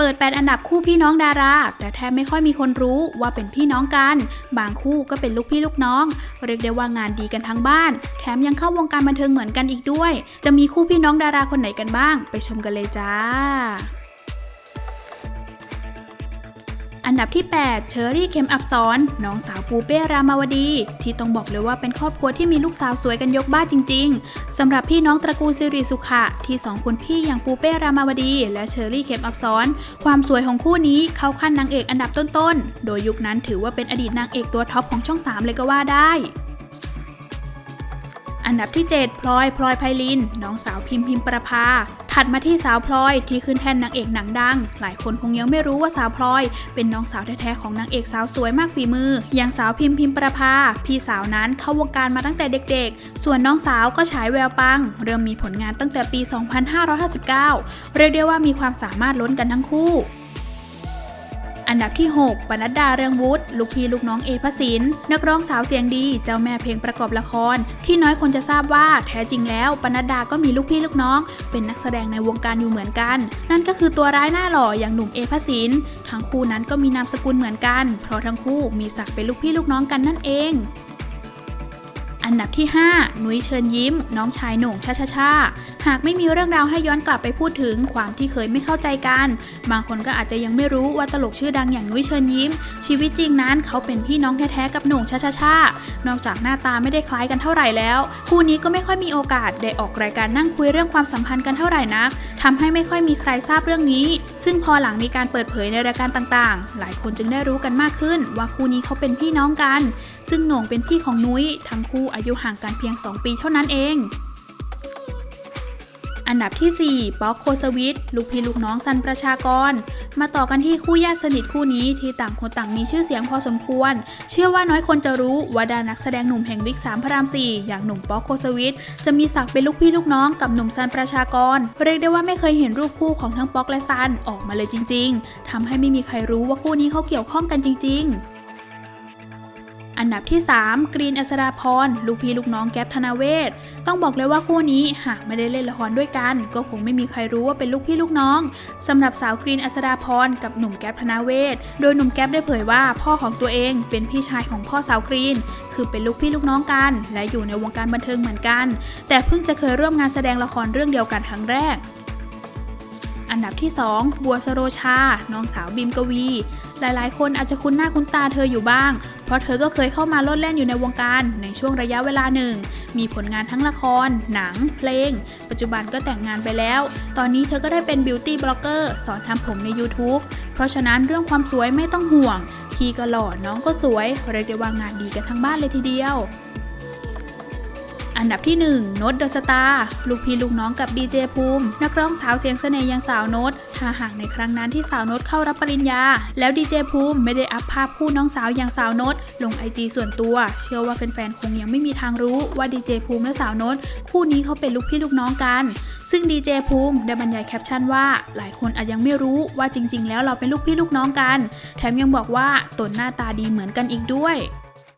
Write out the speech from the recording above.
เปิด 8 อันดับคู่พี่น้องดารา แต่แทบไม่ค่อยมีคนรู้ว่าเป็นพี่น้องกัน บางคู่ก็เป็นลูกพี่ลูกน้อง เรียกได้ว่างานดีกันทั้งบ้าน แถมยังเข้าวงการบันเทิงเหมือนกันอีกด้วย จะมีคู่พี่น้องดาราคนไหนกันบ้าง ไปชมกันเลยจ้า อันดับที่ 8 เชอรี่เข็มอับสอนน้องสาวปูเป้รามาวดี ที่ต้องบอกเลยว่าเป็นครอบครัวที่มีลูกสาวสวยกันยกบ้านจริง ๆสำหรับพี่น้องตระกูลสิริสุขะที่สองคนพี่อย่างปูเป้รามาวดี และเชอรี่เข็มอับสอน ความสวยของคู่นี้เข้าขั้นนางเอกอันดับต้นๆ โดยยุคนั้นถือว่าเป็นอดีตนางเอกตัวท็อปของช่อง 3 เลยก็ว่าได้ อันดับที่ 7 พลอย พลอยไพลิน น้องสาวพิมพิมประภา ถัดมาที่สาวพลอยที่ขึ้นแทนนางเอกหนังดัง หลายคนคงยังไม่รู้ว่าสาวพลอย เป็นน้องสาวแท้ๆของนางเอกสาวสวยมากฝีมือ อย่างสาวพิมพิมประภา พี่สาวนั้นเข้าวงการมาตั้งแต่เด็กๆ ส่วนน้องสาวก็ฉายแววปัง เริ่มมีผลงานตั้งแต่ปี 2559 เรียกได้ว่ามีความสามารถล้นกันทั้งคู่ ดับที่ 6 ปนัดดาเรืองวุฒิลูกพี่ลูกน้องเอพสินนักร้องสาวเสียงดี เจ้าแม่เพลงประกอบละคร ที่น้อยคนจะทราบว่าแท้จริงแล้ว ปนัดดาก็มีลูกพี่ลูกน้อง เป็นนักแสดงในวงการอยู่เหมือนกัน นั่นก็คือตัวร้ายหน้าหล่ออย่างหนุ่มเอพสินทั้งคู่นั้นก็มีนามสกุลเหมือนกัน เพราะทั้งคู่มีศักดิ์เป็นลูกพี่ลูกน้องกันนั่นเองอันดับที่ 5 นุ้ยเชิญยิ้ม น้องชายหน่งชาชาชาหากไม่มีเรื่องราวให้ย้อนกลับไปพูดถึงความที่เคยไม่เข้าใจกัน บางคนก็อาจจะยังไม่รู้ว่าตลกชื่อดังอย่างนุ้ยเชิญยิ้ม ชีวิตจริงนั้นเขาเป็นพี่น้องแท้ๆกับหน่งชาชาชานอกจากหน้าตาไม่ได้คล้ายกันเท่าไหร่แล้ว คู่นี้ก็ไม่ค่อยมีโอกาสได้ออกรายการนั่งคุยเรื่องความสัมพันธ์กันเท่าไหร่นักทำให้ไม่ค่อยมีใครทราบเรื่องนี้ ซึ่งพอหลังมีการเปิดเผยในรายการต่างๆ หลายคนจึงได้รู้กันมากขึ้น ว่าคู่นี้เขาเป็นพี่น้องกัน ซึ่งหน่งเป็นพี่ของนุ้ยทั้งคู่อายุห่างกันเพียง 2 ปีเท่านั้นเอง อันดับที่ 4 ป๊อกโคสวิทลูกพี่ลูกน้องซันประชากร มาต่อกันที่คู่ญาติสนิทคู่นี้ที่ต่างคนต่างมีชื่อเสียงพอสมควร เชื่อว่าน้อยคนจะรู้ว่าดานักแสดงหนุ่มแห่งวิกสามพระราม4อย่างหนุ่มป๊อกโคสวิทจะมีศักดิ์เป็นลูกพี่ลูกน้องกับหนุ่มซันประชากร เรียกได้ว่าไม่เคยเห็นรูปคู่ของทั้งป๊อกและซันออกมาเลยจริง ๆทำให้ไม่มีใครรู้ว่าคู่นี้เขาเกี่ยวข้องกันจริง ๆ อันดับที่ 3 กรีนอัศดาพรลูกพี่ลูกน้องแก๊ปธนาเวศต้องบอกเลยว่าคู่นี้หากไม่ได้เล่นละครด้วยกัน ก็คงไม่มีใครรู้ว่าเป็นลูกพี่ลูกน้องสำหรับสาวกรีนอัศดาพรกับหนุ่มแก๊ปธนาเวศโดยหนุ่มแก๊ปได้เผยว่าพ่อของตัวเองเป็นพี่ชายของพ่อสาวกรีน คือเป็นลูกพี่ลูกน้องกัน และอยู่ในวงการบันเทิงเหมือนกัน แต่เพิ่งจะเคยร่วมงานแสดงละครเรื่องเดียวกันครั้งแรกอันดับที่ 2 บัวสโรชา น้องสาวบิมกวี หลายๆ คนอาจจะคุ้นหน้าคุ้นตาเธออยู่บ้าง เพราะเธอก็เคยเข้ามาโลดแล่นอยู่ในวงการในช่วงระยะเวลาหนึ่ง มีผลงานทั้งละคร หนัง เพลง ปัจจุบันก็แต่งงานไปแล้ว ตอนนี้เธอก็ได้เป็นบิวตี้บล็อกเกอร์สอนทำผมใน YouTube เพราะฉะนั้นเรื่องความสวยไม่ต้องห่วงพี่ก็หล่อน้องก็สวยเรียกได้ว่างานดีกันทั้งบ้านเลยทีเดียว อันดับที่1โนตเดอะสตาร์ลูกพี่ลูกน้องกับดีเจภูมิ นักร้องสาวเสียงเสน่ห์อย่างสาวโนตถ้าหากในครั้งนั้นที่สาวโนตเข้ารับปริญญา แล้วดีเจภูมิไม่ได้อัพภาพคู่น้องสาวอย่างสาวโนตลงไอจีส่วนตัว เชื่อว่าแฟนๆคงยังไม่มีทางรู้ว่าดีเจภูมิและสาวโนตคู่นี้เขาเป็นลูกพี่ลูกน้องกัน ซึ่งดีเจภูมิได้บรรยายแคปชั่นว่า หลายคนอาจยังไม่รู้ว่าจริง ๆ แล้วเราเป็นลูกพี่ลูกน้องกัน แถมยังบอกว่าตนหน้าตาดีเหมือนกันอีกด้วย